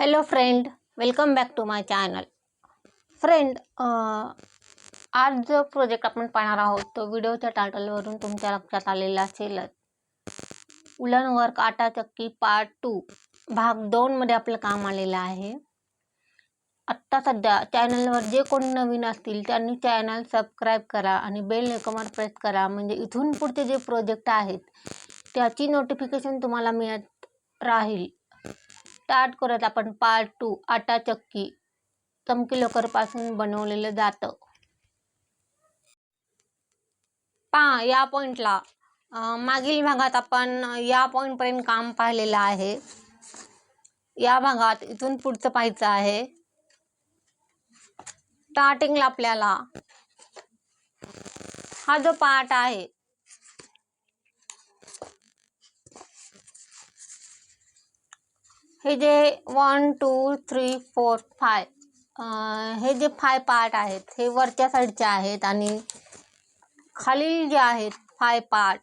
Hello friend welcome back to my channel friend आज जो project आपण पाहणार आहोत तो व्हिडिओच्या टायटलवरून तुमच्या लक्षात आलेला असेलच उलन वर्क आटा चक्की पार्ट टू भाग दोनमध्ये आपलं काम आलेलं आहे. आत्ता सध्या चॅनलवर जे कोणी नवीन असतील त्यांनी चॅनल सबस्क्राईब करा आणि बेल आयकॉनवर प्रेस करा. म्हणजे इथून पुढचे जे प्रोजेक्ट आहेत त्याची नोटिफिकेशन तुम्हाला मिळत राहील. स्टार्ट करत आपण पार्ट टू आटा चक्की. चमकी लोकरपासून बनवलेलं जातं. पहा या पॉईंटला मागील भागात आपण या पॉईंटपर्यंत काम पाहिलेलं आहे. या भागात इथून पुढचं पाहायचं आहे. स्टार्टिंगला आपल्याला. हा जो पार्ट आहे हे जे one two three four five हे जे फाय पार्ट आहेत हे वरच्या साईडचे आहेत आणि खालील जे आहेत five part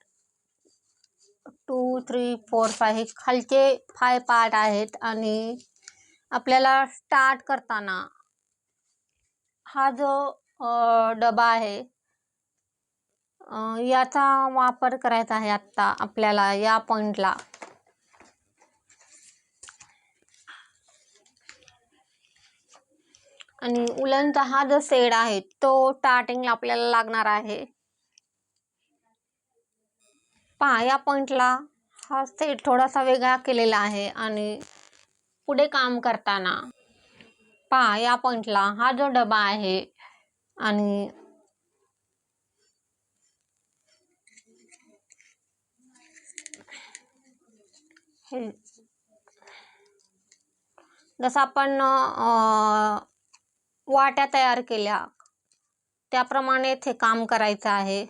two three four five हे खालचे फाय पार्ट आहेत आणि आपल्याला स्टार्ट करताना हा जो डबा आहे याचा वापर करायचा आहे आत्ता आपल्याला या पॉईंटला आणि उलनचा हा जो सेड आहे तो स्टार्टिंगला आपल्याला लागणार आहे. पहा या पॉईंटला हा सेट थोडासा वेगळा केलेला आहे आणि पुढे काम करताना पहा या पॉईंटला हा जो डबा आहे आणि हे जसं आपण वाट्या तयार केल्या. त्याप्रमाणे हे काम करायचं आहे.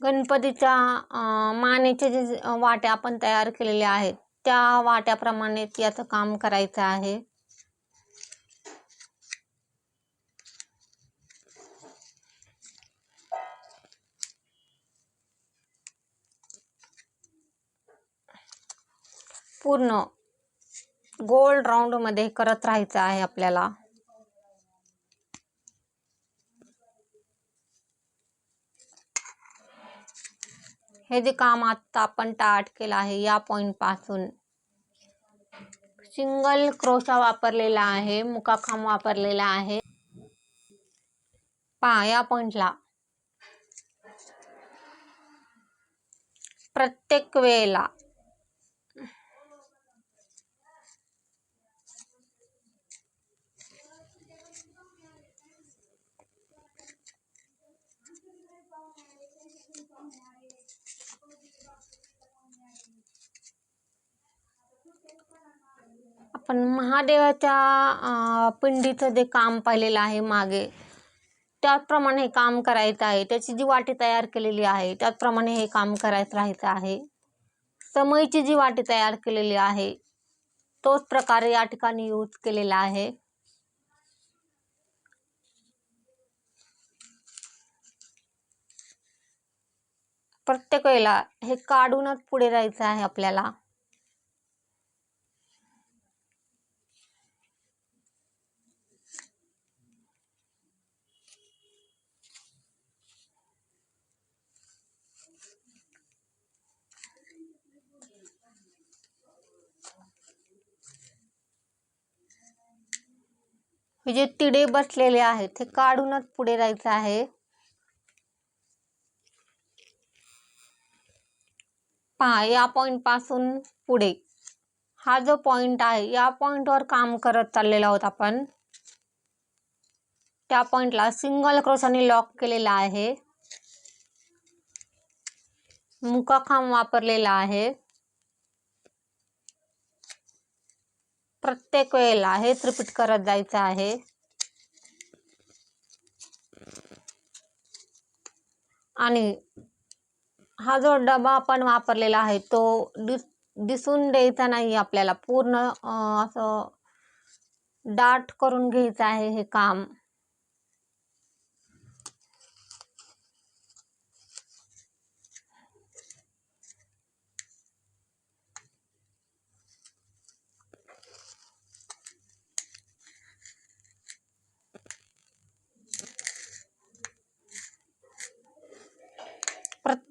गणपतीच्या मानेचे जे वाट्या आपण तयार केलेल्या आहेत त्या वाट्याप्रमाणे याचं काम करायचं आहे. पूर्ण गोल राऊंडमध्ये करत राहायचं आहे आपल्याला. हे जे काम आता आपण टाट केलं आहे या पॉइंटपासून. सिंगल क्रोशा वापरलेला आहे मुकाखाम वापरलेला आहे. पहा या पॉइंटला प्रत्येक वेळेला आपण महादेवाच्या पिंडीचं जे काम पाहिलेलं आहे मागे त्याचप्रमाणे हे काम करायचं आहे. त्याची जी वाटी तयार केलेली आहे त्याचप्रमाणे हे काम करायचं राहायचं आहे. समईची जी वाटी तयार केलेली आहे तोच प्रकारे या ठिकाणी यूज केलेला आहे. प्रत्येक वेळेला हे काढूनच पुढे जायचं आहे आपल्याला. हे जे तिडे बसलेले आहेत. हे काढूनच पुढे जायचं आहे. पहा या पॉईंटपासून पुढे. हा जो पॉईंट आहे या पॉईंटवर काम करत चाललेलो आहोत आपण. त्या पॉईंटला सिंगल क्रोसाने लॉक केलेला आहे. मुकाखांब वापरलेला आहे. प्रत्येक वेळेला हेच रिपीट करत जायचं आहे. आणि हा जो डबा आपण वापरलेला आहे तो दिस दिसून द्यायचा नाही आपल्याला. पूर्ण असं डाट करून घ्यायचं आहे हे काम.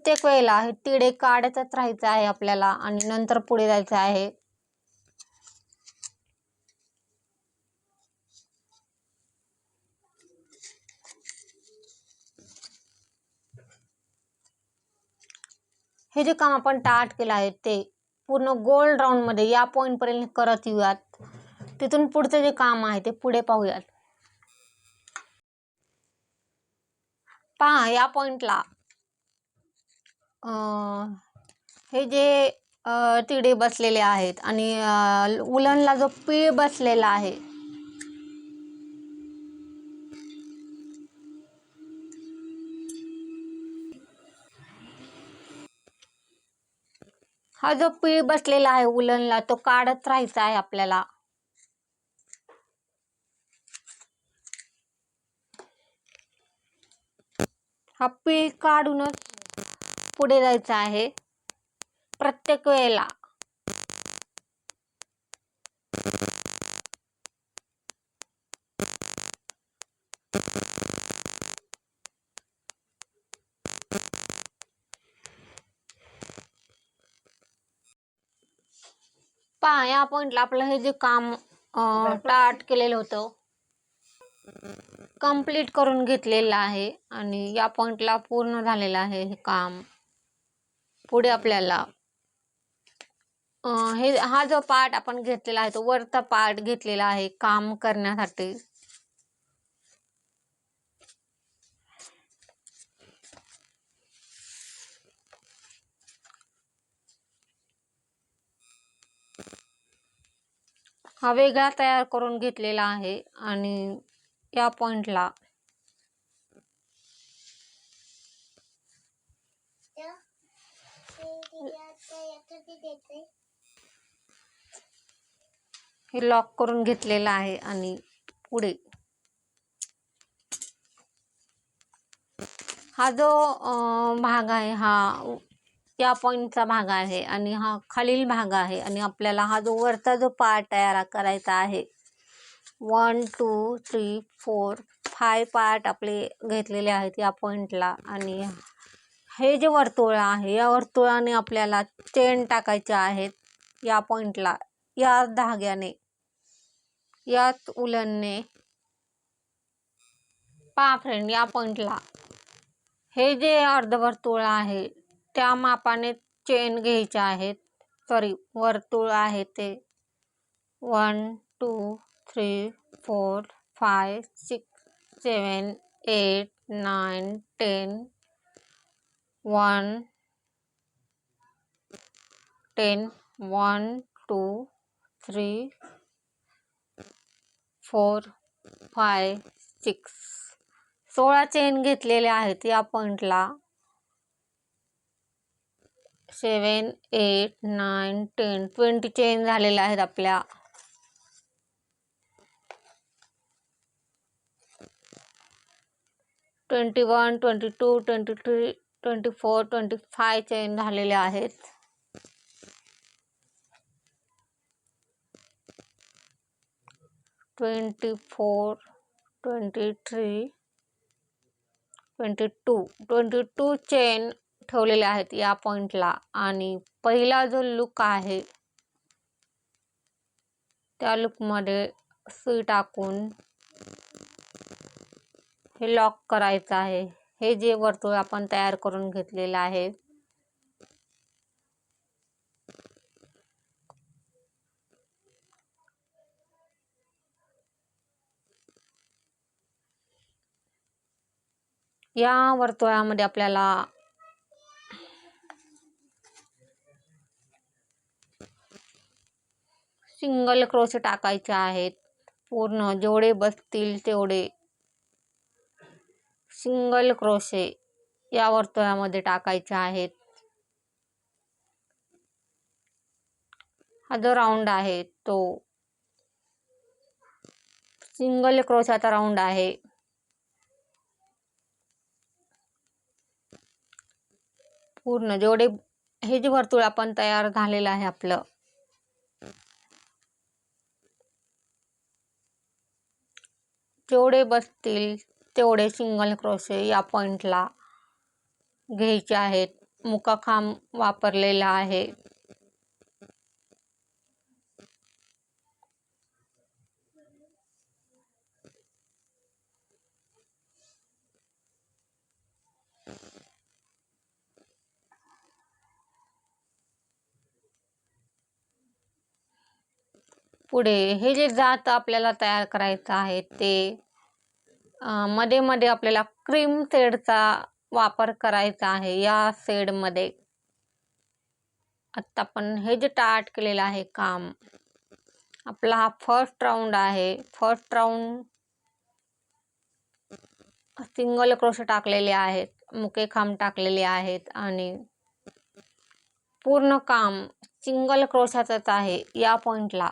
प्रत्येक वेळेला हे तिडे काढतच राहायचं आहे आपल्याला आणि नंतर पुढे जायचं आहे. हे जे काम आपण टाट केलं आहे ते पूर्ण गोल राऊंडमध्ये या पॉईंटपर्यंत करत येऊयात. तिथून पुढचं जे काम आहे ते पुढे पाहूयात. पहा या पॉईंटला हे जे तिढे तिडे बसलेले आहेत आणि उलनला जो पीळ बसलेला आहे. हा जो पीळ बसलेला आहे उलनला तो काढत राहायचा आहे आपल्याला. हा पीळ काढूनच पुढे जायचं आहे. प्रत्येक वेळेला. पहा या पॉइंटला आपलं हे जे काम स्टार्ट केलेलं होतं. कंप्लीट करून घेतलेलं आहे आणि या पॉइंटला पूर्ण झालेलं आहे हे काम. पुढे आपल्याला. हे हा जो पार्ट आपण घेतलेला आहे तो वरचा पार्ट घेतलेला आहे काम करण्यासाठी. हा वेगळा तयार करून घेतलेला आहे आणि या पॉइंटला हे लॉक करून घेतलेलं आहे आणि पुढे. हा जो भाग आहे हा या पॉईंटचा भाग आहे आणि हा खालील भाग आहे आणि आपल्याला हा जो वरचा जो पार्ट तयार करायचा आहे one two three four five part आपले घेतलेले आहेत या पॉइंटला आणि हे जे वर्तुळ आहे या वर्तुळाने आपल्याला चेन टाकायचे आहेत या पॉइंटला या धाग्याने यात उलनने पा फ्रेंड या पॉइंटला हे जे अर्धवर्तुळ आहे त्या मापाने चेन घ्यायचे आहेत. सॉरी वर्तुळ आहे ते. One two three four five six seven eight nine ten one ten one two three four five six सोळा चेन घेतलेले आहेत या पॉईंटला seven eight nine ten twenty chain झालेल्या आहेत आपल्या. Twenty one twenty two twenty three twenty four twenty five chain झालेल्या आहेत. Twenty four twenty three twenty two twenty two chain ठेवलेले आहेत या पॉईंटला आणि पहिला जो लुक आहे त्या लुकमध्ये सुई टाकून हे लॉक करायचं आहे. हे जे वर्तुळ आपण तयार करून घेतलेलं आहे. या वर्तुळामध्ये आपल्याला सिंगल क्रोश टाकायचे आहेत. पूर्ण जेवढे बसतील तेवढे सिंगल क्रोशे या वर्तुळामध्ये टाकायचे आहेत. हा जो राऊंड आहे तो सिंगल क्रोशाचा राऊंड आहे. पूर्ण जेवढे हे जे वर्तुळ आपण तयार झालेलं आहे आपलं. जेवढे बसतील तेवढे सिंगल क्रोशे या पॉइंटला घ्यायचे आहेत. मुकाखांब वापरलेला आहे. पुढे हे जे जात आपल्याला तयार करायचं आहे ते मध्ये मध्ये आपल्याला क्रीम सेडचा वापर करायचा आहे या सेडमध्ये आत्ता आपण हे जे टाट केलेलं आहे काम आपला हा फर्स्ट राऊंड आहे. फर्स्ट राऊंड सिंगल क्रोश टाकलेले आहेत मुके खांब टाकलेले आहेत आणि पूर्ण काम सिंगल क्रोशाचंच आहे या पॉइंटला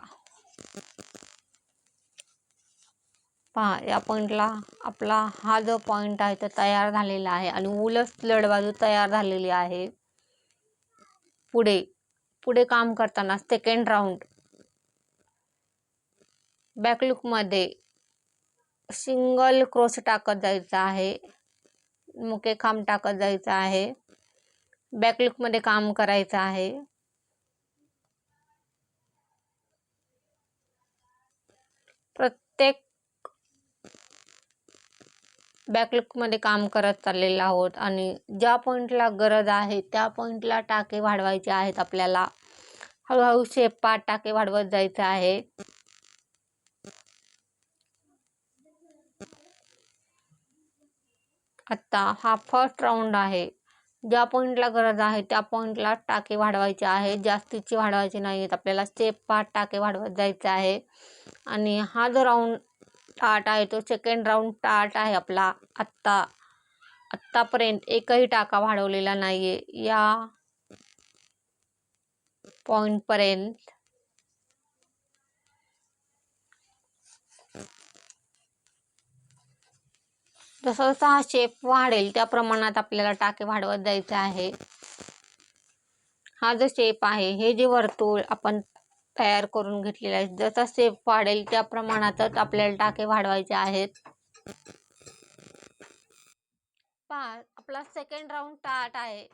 पहा या पॉईंटला आपला हा जो पॉईंट आहे तो तयार झालेला आहे आणि उलट लढबाजू तयार झालेली आहे. पुढे पुढे काम करताना सेकंड राऊंड बॅकलुकमध्ये सिंगल क्रॉस टाकत जायचं आहे. मुके खांब टाकत जायचं आहे. बॅकलुकमध्ये काम करायचं आहे प्रत्येक बॅकलुकमध्ये काम करत चाललेलं आहोत आणि ज्या पॉईंटला गरज आहे त्या पॉईंटला टाके वाढवायचे आहेत आपल्याला. हळूहळू शेप टाके वाढवत जायचं आहे. आत्ता हा फर्स्ट राऊंड आहे. ज्या पॉईंटला गरज आहे त्या पॉईंटला टाके वाढवायचे आहे. जास्तीची वाढवायची नाही आहेत आपल्याला स्टेप पाच टाके वाढवत जायचे आहे. आणि हा जो राऊंड टाट आहे तो सेकंड राऊंड टाट आहे आपला. आत्ता आत्तापर्यंत एकही टाका वाढवलेला नाही आहे या पॉईंटपर्यंत जसं जसं हा शेप वाढेल त्या प्रमाणात आपल्याला टाके वाढवत जायचे आहे. हा जो शेप आहे हे जे वर्तुळ आपण तयार करून घेतलेला आहे जसा शेप वाढेल त्या प्रमाणातच आपल्याला टाके वाढवायचे आहेत. पहा आपला सेकंड राऊंड टाट आहे.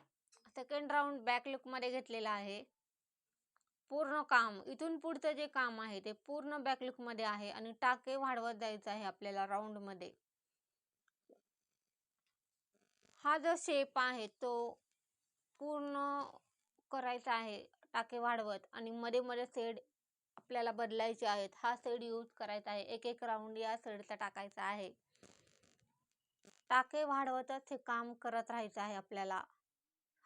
सेकंड राऊंड बॅक लुकमध्ये घेतलेला आहे. पूर्ण काम इथून पुढचं जे काम आहे ते पूर्ण बॅकमध्ये आहे आणि टाके वाढवत जायचं आहे आपल्याला राऊंडमध्ये हा जो शेप आहे तो पूर्ण करायचा आहे. टाके वाढवत आणि मध्ये मध्ये सेड आपल्याला बदलायचे आहेत. हा सेड यूज करायचा आहे. एक एक राऊंड या सेडचा टाकायचा आहे. टाके वाढवतच हे काम करत राहायचं आहे आपल्याला.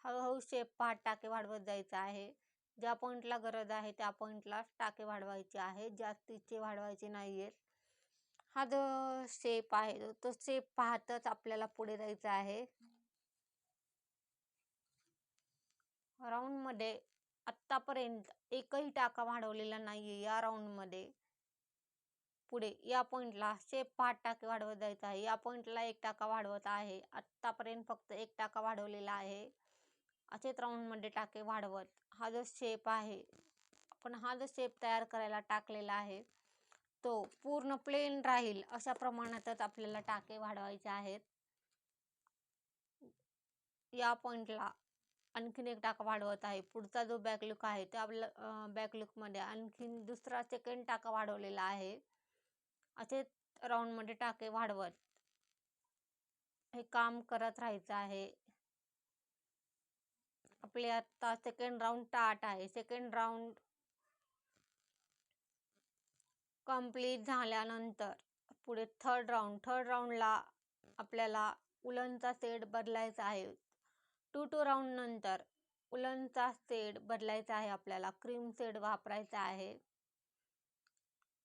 हळूहळू शेप पाठ टाके वाढवत जायचं आहे. ज्या पॉईंटला गरज आहे त्या पॉईंटला टाके वाढवायचे आहे. जास्तीचे वाढवायचे नाही आहेत हा जो शेप आहे तो शेप पाहतच आपल्याला पुढे जायचं आहे. राऊंडमध्ये आत्तापर्यंत एकही टाका वाढवलेला नाही आहे या राऊंडमध्ये पुढे या पॉईंटला शेप पाच टाके वाढवत जायचं आहे. या पॉईंटला एक टाका वाढवत आहे. आत्तापर्यंत फक्त एक टाका वाढवलेला आहे. असेच राऊंडमध्ये टाके वाढवत. हा जो शेप आहे आपण हा जो शेप तयार करायला टाकलेला आहे तो पूर्ण प्लेन राहील अशा प्रमाणातच आपल्याला टाके वाढवायचे आहेत. या पॉईंटला आणखीन एक टाका वाढवत आहे. पुढचा जो बॅकलुक आहे त्या बॅकलुकमध्ये आणखीन दुसरा सेकंड टाका वाढवलेला आहे. असे राऊंडमध्ये टाके वाढवत. हे काम करत राहायचं आहे. आपले आता सेकंड राऊंड टाट आहे. सेकंड राऊंड कंप्लीट झाल्यानंतर पुढे थर्ड राऊंड थर्ड राऊंडला आपल्याला उलनचा सेट बदलायचा आहे. टू टू राऊंड नंतर उलनचा सेड बदलायचा आहे आपल्याला. क्रीम सेड वापरायचा आहे.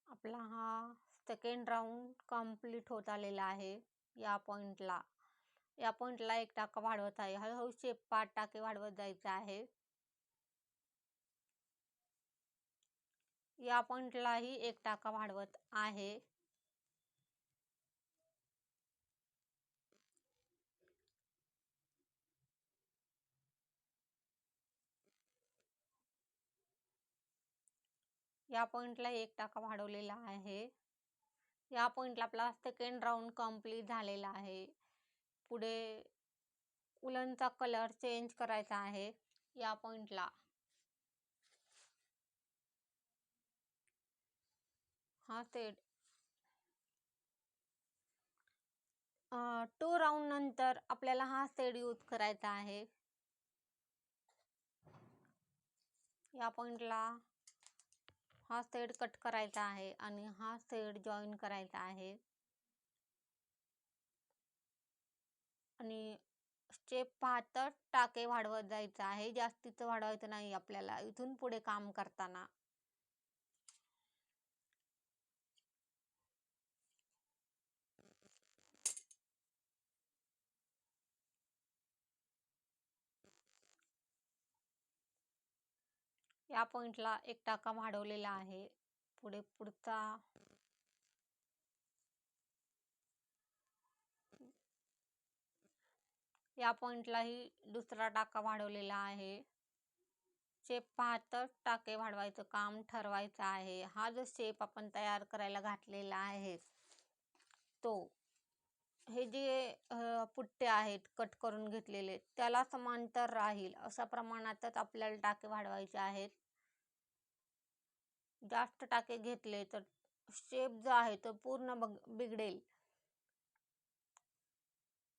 आपला हा सेकंड राऊंड कंप्लीट होत आलेला आहे या पॉईंटला या पॉईंटला एक टाका वाढवत आहे. हळूहळू शेप पाच टाके वाढवत जायचं आहे. या पॉईंटलाही एक टाका वाढवत आहे. या पॉईंटला एक टाका वाढवलेला आहे. या पॉईंटला आपला सेकंड राऊंड कंप्लीट झालेला आहे. पुढे उलनचा कलर चेंज करायचा आहे या पॉईंटला हा सेड टू राऊंड नंतर आपल्याला हा सेड यूज करायचा आहे. या पॉइंटला हा सेड कट करायचा आहे आणि हा सेड जॉईन करायचा आहे. आणि स्टेप पाहतच टाके वाढवत जायचं आहे. जास्तीचं वाढवायचं नाही आपल्याला. इथून पुढे काम करताना. या पॉइंटला एक टाका वाढवलेला आहे. पुढे पुढचा. या पॉइंटलाही दुसरा टाका वाढवलेला आहे. शेप पाहतच टाके वाढवायचं काम ठरवायचं आहे. हा जो शेप आपण तयार करायला घातलेला आहे तो. हे जे पुट्टे आहेत कट करून घेतलेले त्याला समांतर राहील. अशा प्रमाणातच आपल्याला टाके वाढवायचे आहेत. जास्त टाके घेतले तर शेप जो आहे तो पूर्ण बग बिघडेल.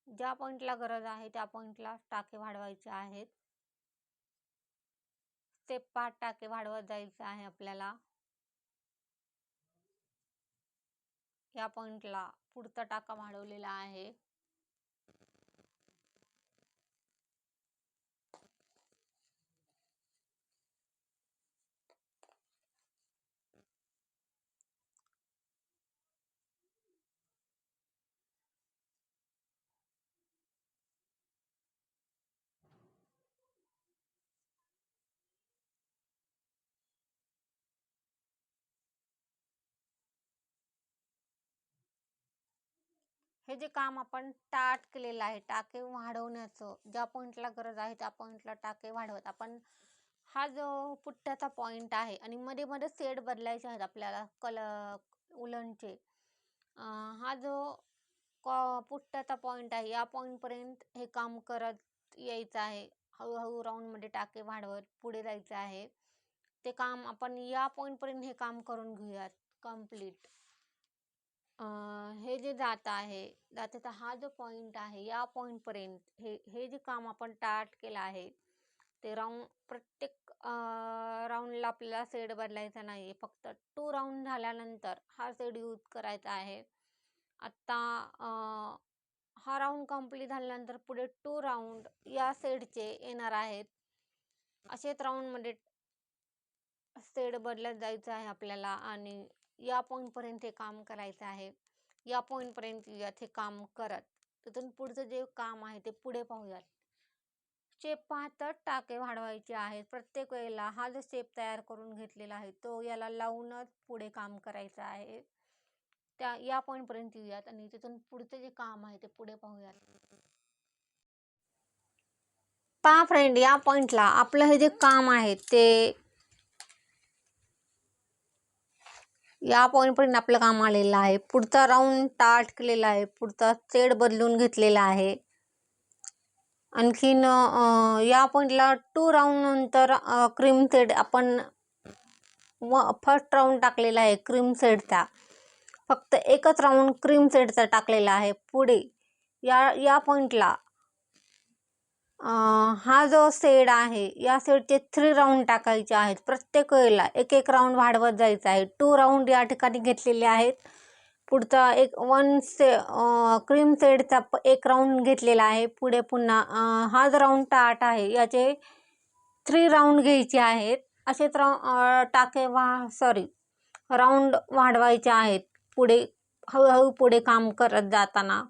ज्या पॉईंटला गरज आहे त्या पॉईंटला टाके वाढवायचे आहेत. स्टेप पाच टाके वाढवत जायचे आहे आपल्याला. या पॉइंटला पुढचा टाका वाढवलेला आहे. हे जे काम आपण टाट केलेलं आहे टाके वाढवण्याचं ज्या पॉईंटला गरज आहे त्या पॉईंटला टाके वाढवत आपण हा जो पुट्ट्याचा पॉईंट आहे आणि मध्ये मध्ये सेड बदलायचे आहेत आपल्याला कल उलनचे. हा जो कॉ पुट्ट्याचा पॉईंट आहे या पॉईंटपर्यंत हे काम करत यायचं आहे. हळूहळू राऊंडमध्ये टाके वाढवत पुढे जायचं आहे. ते काम आपण या पॉईंटपर्यंत हे काम करून घेऊयात कंप्लीट हे जे जात आहे जातेचा हा जो पॉईंट आहे या पॉईंटपर्यंत हे हे जे काम आपण टार्ट केलं आहे ते राऊंड प्रत्येक राऊंडला आपल्याला सेड बदलायचा नाही आहे. फक्त टू राऊंड झाल्यानंतर हा सेड यूज करायचा आहे. आत्ता हा राऊंड कंप्लीट झाल्यानंतर पुढे टू राऊंड या सेडचे येणार आहेत. असेच राऊंडमध्ये सेड बदलत जायचं आहे आपल्याला आणि या पॉईंटपर्यंत हे काम करायचं आहे. या पॉईंटपर्यंत येऊयात हे काम करत. तिथून पुढचं जे काम आहे ते पुढे पाहूयात. शेप पाहतच टाके वाढवायचे आहेत. प्रत्येक वेळेला हा जो शेप तयार करून घेतलेला आहे तो याला लावूनच पुढे काम करायचं आहे. त्या या पॉईंटपर्यंत येऊयात आणि तिथून पुढचं जे काम आहे ते पुढे पाहूयात. पहा फ्रेंड या पॉईंटला आपलं हे जे काम आहे ते या पॉईंटपर्यंत आपलं काम आलेलं आहे. पुढचा राऊंड टाट केलेला आहे. पुढचा सेड बदलून घेतलेला आहे. आणखीन या पॉईंटला टू राऊंड नंतर क्रीम सेड आपण व फर्स्ट राऊंड टाकलेला आहे क्रीम सेडचा फक्त एकच राऊंड क्रीम सेडचा टाकलेला आहे. पुढे या या पॉईंटला हा जो सेड आहे या सेडचे थ्री राऊंड टाकायचे आहेत. प्रत्येक वेळेला एक एक राऊंड वाढवत जायचं आहे. टू राऊंड या ठिकाणी घेतलेले आहेत. पुढचा एक वन से क्रीम सेडचा एक राऊंड घेतलेला आहे. पुढे पुन्हा हा जो राऊंड टाट आहे याचे थ्री राऊंड घ्यायचे आहेत. असेच राऊ टाके वा सॉरी राऊंड वाढवायचे आहेत. पुढे हळूहळू पुढे काम करत जाताना.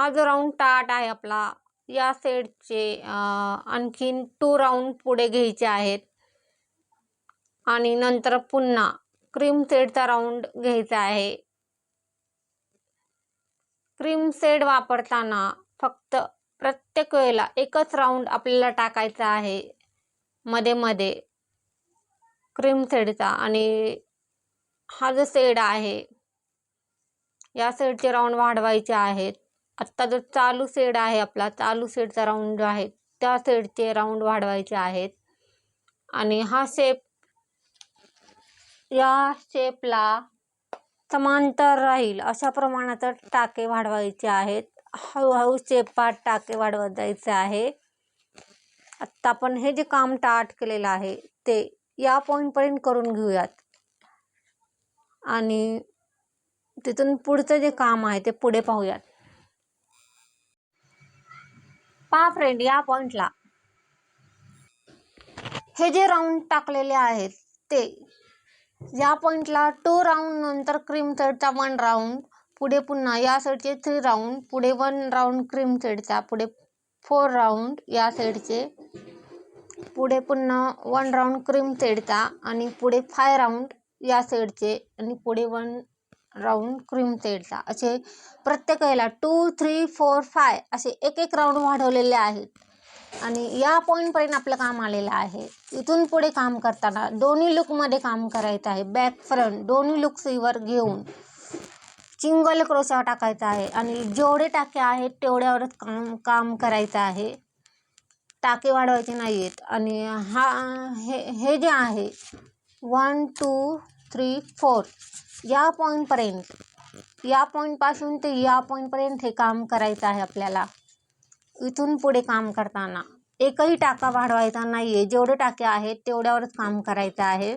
हा जो राऊंड टाट आहे आपला या सेटचे आणखीन टू राऊंड पुढे घ्यायचे आहेत. आणि नंतर पुन्हा क्रीम सेटचा राऊंड घ्यायचा आहे. क्रीम सेट वापरताना फक्त प्रत्येक वेळेला एकच राऊंड आपल्याला टाकायचा आहे. मध्ये मध्ये क्रीम सेडचा आणि हा जो सेड आहे या सेडचे राऊंड वाढवायचे आहेत. आत्ता जो चालू सेड आहे आपला चालू सेडचा राऊंड जो आहे त्या सेडचे राऊंड वाढवायचे आहेत. आणि हा शेप या शेपला समांतर राहील अशा प्रमाणात टाके वाढवायचे आहेत. हळूहळू शेपात टाके वाढवत जायचे आहे. आत्ता आपण हे जे काम टाट केलेलं आहे ते या पॉईंटपर्यंत करून घेऊयात. आणि तिथून पुढचं जे काम आहे ते पुढे पाहूयात. पहा फ्रेंड या पॉइंटला हे जे राऊंड टाकलेले आहेत ते. या पॉइंटला टू राऊंड नंतर क्रीम थ्रेडचा वन राऊंड पुढे पुन्हा या साईडचे थ्री राऊंड पुढे वन राऊंड क्रीम थ्रेडचा पुढे फोर राऊंड या साईडचे पुढे पुन्हा वन राऊंड क्रीम थ्रेडचा आणि पुढे फाय राऊंड या साईडचे आणि पुढे वन राऊंड क्रीम तेलचा. असे प्रत्येक याला टू थ्री फोर फाय असे एक एक राऊंड वाढवलेले आहेत. आणि या पॉईंटपर्यंत आपलं काम आलेलं आहे. इथून पुढे काम करताना दोन्ही लुकमध्ये काम करायचं आहे. बॅक फ्रंट दोन्ही लुक्सवर घेऊन. चिंगल क्रोशा टाकायचा आहे. आणि जेवढे टाके आहेत तेवढ्यावरच काम काम करायचं आहे. टाके वाढवायचे नाही आहेत आणि हा हे हे जे आहे वन टू थ्री फोर या पॉईंटपर्यंत या पॉईंटपासून ते या पॉईंटपर्यंत हे काम करायचं आहे आपल्याला. इथून पुढे काम करताना. एकही टाका वाढवायचा नाही आहे जेवढे टाके आहेत तेवढ्यावरच काम करायचं आहे.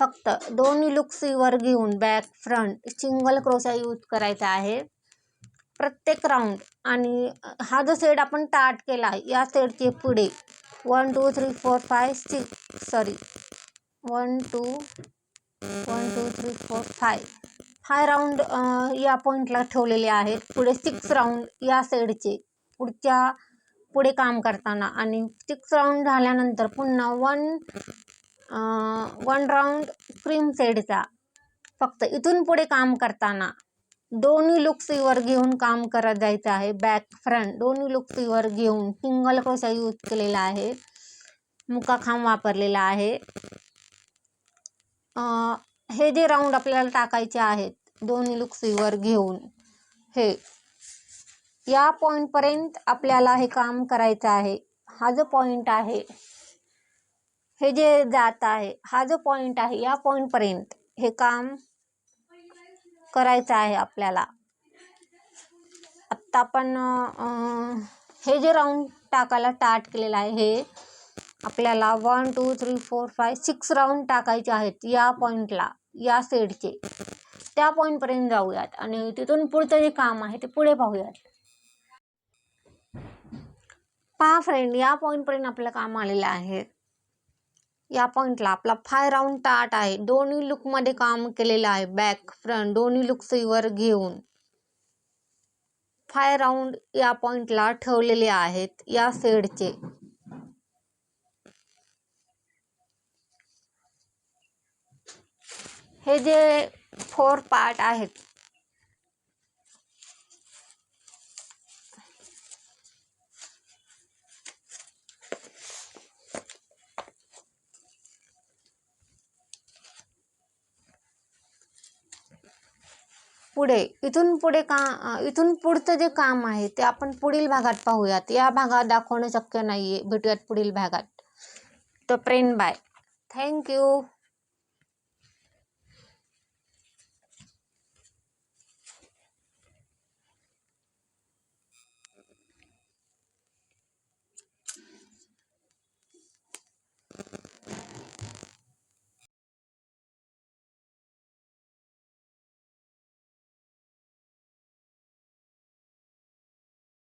फक्त दोन्ही लुक सीवर घेऊन back front single crochet use करायचा आहे. प्रत्येक राऊंड आणि हा जो सेट आपण स्टार्ट केला या सेटचे पुढे. One two three four five six sorry one two one two three four five five round या पॉईंटला ठेवलेले आहेत. पुढे सिक्स राऊंड या साईडचे पुढच्या पुढे काम करताना. आणि सिक्स राऊंड झाल्यानंतर पुन्हा वन वन राऊंड क्रीम सेडचा फक्त इथून पुढे काम करताना. दोन्ही लुक सीवर घेऊन काम करत जायचं आहे. बॅक फ्रंट दोन्ही लुक सीवर घेऊन सिंगल क्रोशा यूज केलेला आहे? मुका खांब वापरलेला आहे. हे जे राऊंड आपल्याला टाकायचे आहेत दोन्ही लुक्सीवर घेऊन हे या पॉईंटपर्यंत आपल्याला हे काम करायचं आहे. हा जो पॉईंट आहे हे जे जात आहे हा जो पॉईंट आहे या पॉईंटपर्यंत हे काम करायचं आहे आपल्याला. आत्ता आपण हे जे राऊंड टाकायला स्टार्ट केलेलं आहे हे आपल्याला one two three four five six round टाकायचे आहेत या पॉईंटला या सेडचे त्या पॉईंटपर्यंत जाऊयात आणि तिथून पुढचं जे काम आहे ते पुढे पाहूयात. पहा फ्रेंड या पॉईंटपर्यंत आपलं काम आलेलं आहे. या पॉईंटला आपला फाय राऊंड टाट आहे. दोन्ही लुकमध्ये काम केलेलं आहे. बॅक फ्रंट दोन्ही लुक सीवर घेऊन. फाय राऊंड या पॉईंटला ठेवलेले आहेत. या सेडचे हे जे फोर पार्ट आहेत. पुढे इथून पुढे का इथून पुढचं जे काम आहे ते आपण पुढील भागात पाहूयात. या भागात दाखवणं शक्य नाही आहे भेटूयात पुढील भागात. तो प्रेम बाय थँक्यू